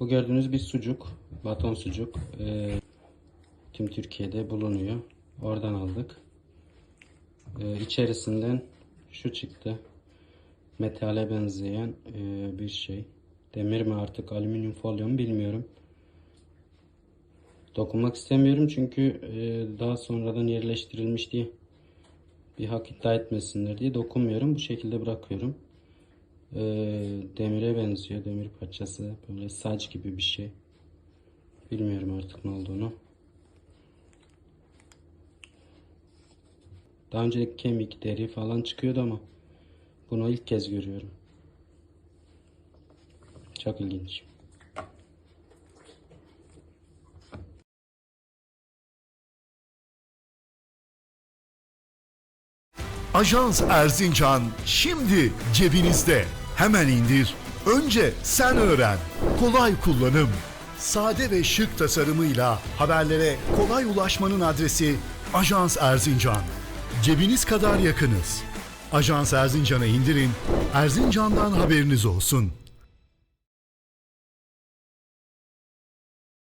Bu gördüğünüz bir sucuk. Baton sucuk. Ee, tüm Türkiye'de bulunuyor. Oradan aldık. Ee, içerisinden şu çıktı. Metale benzeyen ee, bir şey. Demir mi artık alüminyum folyo mu bilmiyorum. Dokunmak istemiyorum çünkü ee, daha sonradan yerleştirilmiş diye bir hak iddia etmesinler diye dokunmuyorum. Bu şekilde bırakıyorum. Ee, demire benziyor. Demir parçası. Böyle saç gibi bir şey. Bilmiyorum artık ne olduğunu. Daha önce kemik, deri falan çıkıyordu ama bunu ilk kez görüyorum. Çok ilginç. Ajans Erzincan şimdi cebinizde. Hemen indir. Önce sen öğren. Kolay kullanım. Sade ve şık tasarımıyla haberlere kolay ulaşmanın adresi Ajans Erzincan. Cebiniz kadar yakınız. Ajans Erzincan'ı indirin. Erzincan'dan haberiniz olsun.